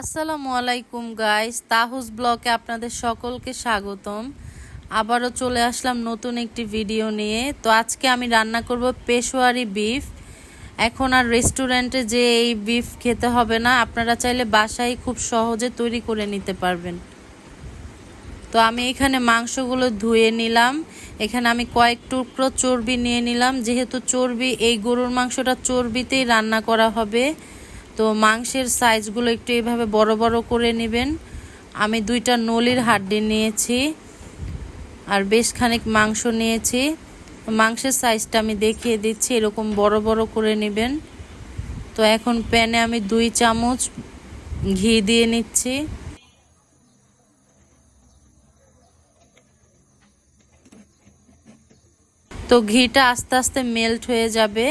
আসসালামু আলাইকুম গাইস তাহুস ব্লকে আপনাদের সকলকে স্বাগতম। আবারও চলে আসলাম নতুন একটি ভিডিও নিয়ে। তো আজকে আমি রান্না করব পেশোয়ারি বিফ এখন আর রেস্টুরেন্টে যে এই বিফ খেতে হবে না, আপনারা চাইলে বাসায় খুব সহজে তৈরি করে নিতে পারবেন। তো আমি এখানে মাংসগুলো ধুয়ে নিলাম। এখানে আমি কয়েক টুকরো চর্বি নিয়ে নিলাম। যেহেতু চর্বি, এই গরুর মাংসটা চর্বিতেই রান্না করা হবে। তো মাংসের সাইজগুলো একটু এইভাবে বড় বড় করে নেবেন। আমি দুইটা নলির হাড্ডি নিয়েছি আর বেশ খানিক মাংস নিয়েছি। মাংসের সাইজটা আমি দেখিয়ে দিচ্ছি, এরকম বড় বড় করে নেবেন। তো এখন প্যানে আমি দুই চামচ ঘি দিয়ে নিচ্ছি। তো ঘিটা আস্তে আস্তে মেল্ট হয়ে যাবে।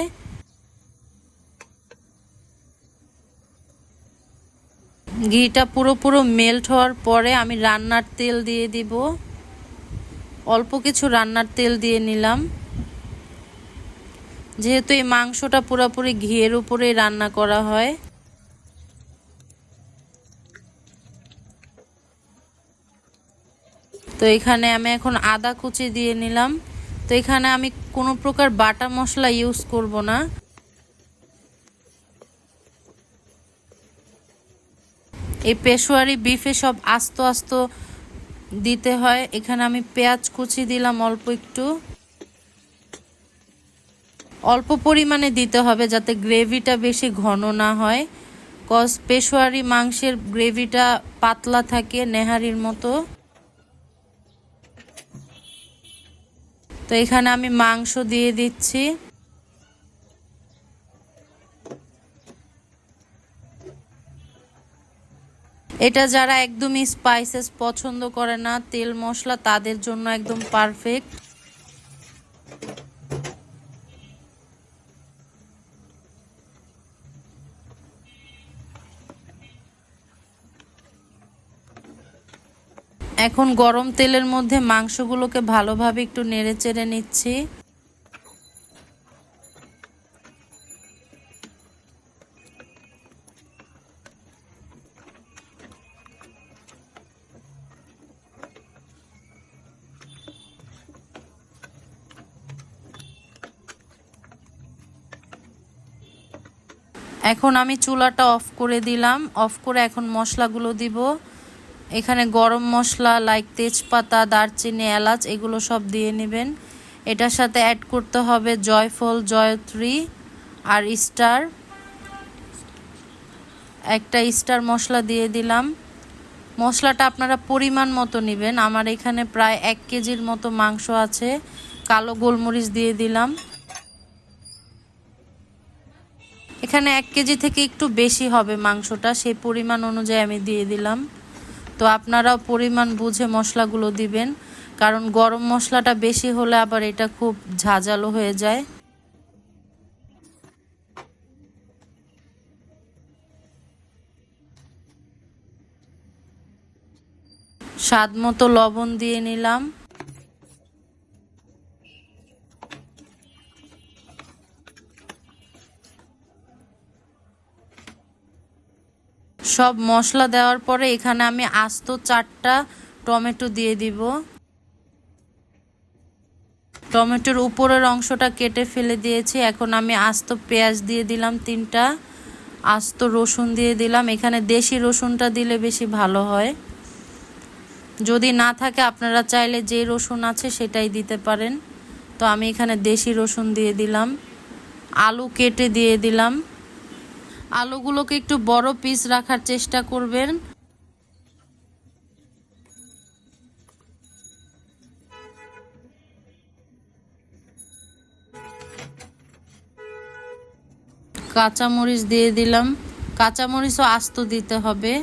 ঘিটা পুরো পুরো মেল্ট হওয়ার পরে আমি রান্নার তেল দিয়ে দিব। অল্প কিছু রান্নার তেল দিয়ে নিলাম। যেহেতু এই মাংসটা পুরোপুরি ঘিয়ের উপরেই রান্না করা হয়। তো এখানে আমি এখন আদা কুচি দিয়ে নিলাম। তো এখানে আমি কোনো প্রকার বাটা মশলা ইউজ করব না। এই পেশোয়ারি বিফে সব আস্ত আস্ত দিতে হয়। এখানে আমি পেঁয়াজ কুচি দিলাম অল্প একটু। অল্প পরিমাণে দিতে হবে যাতে গ্রেভিটা বেশি ঘন না হয়। কজ পেশোয়ারি মাংসের গ্রেভিটা পাতলা থাকে নেহারির মতো। তো এখানে আমি মাংস দিয়ে দিচ্ছি। এটা যারা একদমই স্পাইসেস পছন্দ করে না, তেল মশলা তাদের জন্য একদম পারফেক্ট এখন গরম তেলের মধ্যে মাংসগুলোকে ভালোভাবে একটু নেড়ে চেড়ে নিচ্ছি। এখন আমি চুলাটা অফ করে দিলাম। অফ করে এখন মশলাগুলো দিব। এখানে গরম মশলা লাইক তেজপাতা, দারচিনি, এলাচ এগুলো সব দিয়ে নেবেন। এটার সাথে অ্যাড করতে হবে জয়ফল, জয়ত্রী আর স্টার একটা স্টার মশলা দিয়ে দিলাম। মশলাটা আপনারা পরিমাণ মতো নেবেন। আমার এখানে প্রায় এক কেজির মতো মাংস আছে। কালো গোলমরিচ দিয়ে দিলাম। এখানে এক কেজি থেকে একটু বেশি হবে মাংসটা সেই পরিমাণ অনুযায়ী আমি দিয়ে দিলাম। তো আপনারাও পরিমাণ বুঝে মশলাগুলো দিবেন, কারণ গরম মশলাটা বেশি হলে আবার এটা খুব ঝাঁঝালো হয়ে যায়। স্বাদ মতো লবণ দিয়ে নিলাম। সব মশলা দেওয়ার পরে এখানে আমি আস্ত চারটা টমেটো দিয়ে দিব। টমেটোর উপরের অংশটা কেটে ফেলে দিয়েছি। এখন আমি আস্ত পেঁয়াজ দিয়ে দিলাম তিনটা, আস্ত রসুন দিয়ে দিলাম। এখানে দেশি রসুনটা দিলে বেশি ভালো হয়। যদি না থাকে আপনারা চাইলে যে রসুন আছে সেটাই দিতে পারেন। তো আমি এখানে দেশি রসুন দিয়ে দিলাম। আলু কেটে দিয়ে দিলাম। আলুগুলোকে একটু বড় পিস রাখার চেষ্টা করবেন। কাঁচামরিচ দিয়ে দিলাম। কাঁচামরিচও আস্ত দিতে হবে।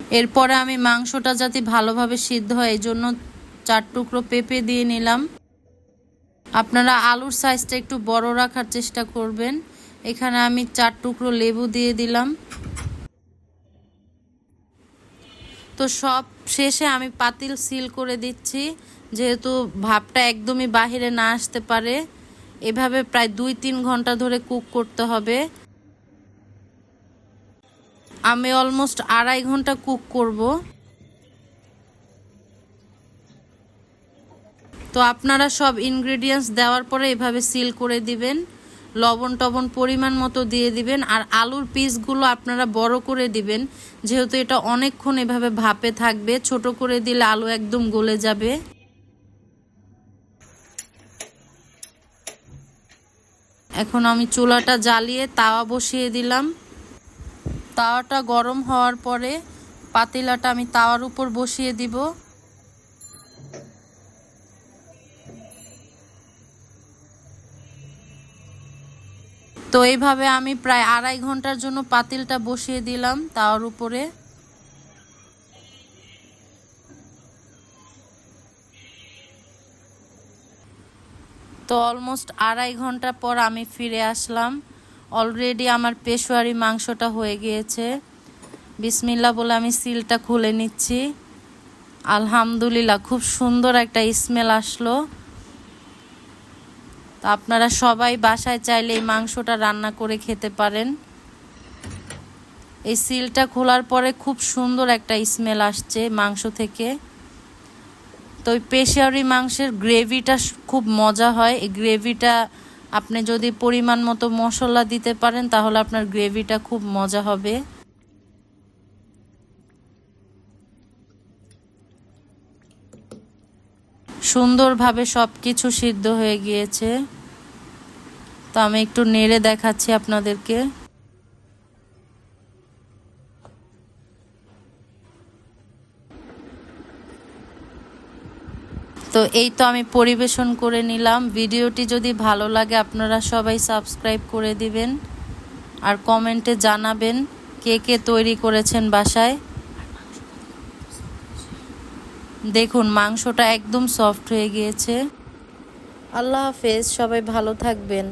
এরপরে আমি মাংসটা যাতে ভালোভাবে সিদ্ধ হয় এই জন্য চার টুকরো পেঁপে দিয়ে নিলাম। আপনারা আলুর সাইজটা একটু বড় রাখার চেষ্টা করবেন। এখানে আমি চার টুকরো লেবু দিয়ে দিলাম। তো সব শেষে আমি পাতিল সিল করে দিচ্ছি, যেহেতু ভাবটা একদমই বাহিরে না আসতে পারে। এভাবে প্রায় দুই তিন ঘণ্টা ধরে কুক করতে হবে। আমি অলমোস্ট আড়াই ঘণ্টা কুক করব। তো আপনারা সব ইনগ্রেডিয়েন্টস দেওয়ার পরে এভাবে সিল করে দিবেন। লবণ টবণ পরিমাণ মতো দিয়ে দিবেন। আর আলুর পিসগুলো আপনারা বড় করে দিবেন। যেহেতু এটা অনেকক্ষণ এভাবে ভাপে থাকবে, ছোট করে দিলে আলু একদম গলে যাবে। এখন আমি চুলাটা জ্বালিয়ে তাওয়া বসিয়ে দিলাম। তাওয়াটা গরম হওয়ার পরে পাতিলাটা আমি তাওয়ার উপর বসিয়ে দিব। তো এইভাবে আমি প্রায় আড়াই ঘণ্টার জন্য পাতিলটা বসিয়ে দিলাম তার উপরে। তো অলমোস্ট আড়াই ঘণ্টা পর আমি ফিরে আসলাম। অলরেডি আমার পেশোয়ারি মাংসটা হয়ে গিয়েছে। বিসমিল্লা বলে আমি সিলটা খুলে নিচ্ছি। আলহামদুলিল্লাহ, খুব সুন্দর একটা স্মেল আসলো। তো আপনারা সবাই বাসায় চাইলে এই মাংসটা রান্না করে খেতে পারেন। এই সিলটা খোলার পরে খুব সুন্দর একটা স্মেল আসছে মাংস থেকে। তো ওই পেশারি মাংসের গ্রেভিটা খুব মজা হয়। এই গ্রেভিটা আপনি যদি পরিমাণ মতো মশলা দিতে পারেন, তাহলে আপনার গ্রেভিটা খুব মজা হবে। সুন্দরভাবে সব কিছু সিদ্ধ হয়ে গিয়েছে। তো আমি একটু নেড়ে দেখাচ্ছি আপনাদেরকে। তো এই তো আমি পরিবেশন করে নিলাম। ভিডিওটি যদি ভালো লাগে, আপনারা সবাই সাবস্ক্রাইব করে দিবেন। আর কমেন্টে জানাবেন কে কে তৈরি করেছেন বাসায়। দেখুন মাংসটা একদম সফট হয়ে গিয়েছে। আল্লাহ হাফেজ সবাই ভালো থাকবেন।